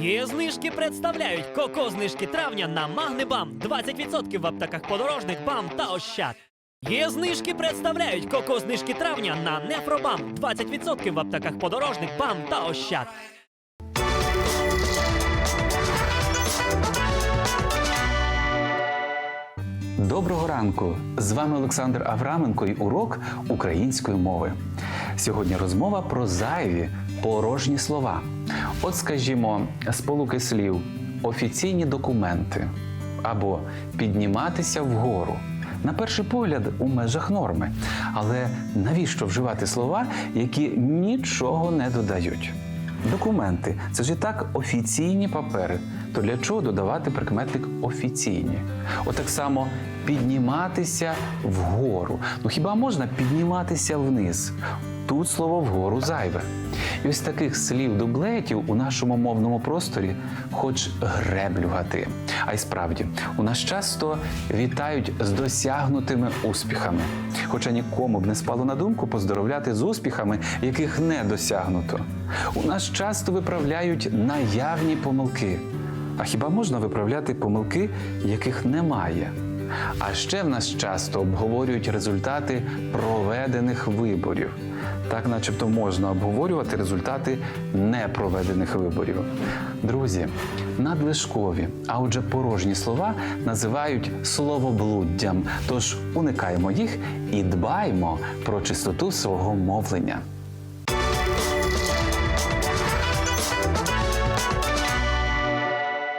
Є знижки представляють коко знижки травня на Магнебам 20% в аптеках подорожник БАМ та Ощад. Є знижки представляють коко знижки травня на Нефробам 20% в аптеках подорожник БАМ та Ощад. Доброго ранку! З вами Олександр Авраменко і урок української мови. Сьогодні розмова про зайві порожні слова. От, скажімо, сполуки слів, офіційні документи або підніматися вгору. На перший погляд у межах норми. Але навіщо вживати слова, які нічого не додають? Документи це ж і так офіційні папери. То для чого додавати прикметник офіційні? Отак само підніматися вгору. Ну хіба можна підніматися вниз? Тут слово вгору зайве. І ось таких слів дублетів у нашому мовному просторі хоч греблю гати. А й справді, у нас часто вітають з досягнутими успіхами. Хоча нікому б не спало на думку поздоровляти з успіхами, яких не досягнуто. У нас часто виправляють наявні помилки. А хіба можна виправляти помилки, яких немає? А ще в нас часто обговорюють результати проведених виборів. Так, начебто, можна обговорювати результати непроведених виборів. Друзі, надлишкові, а отже, порожні слова називають словоблуддям. Тож уникаємо їх і дбаємо про чистоту свого мовлення.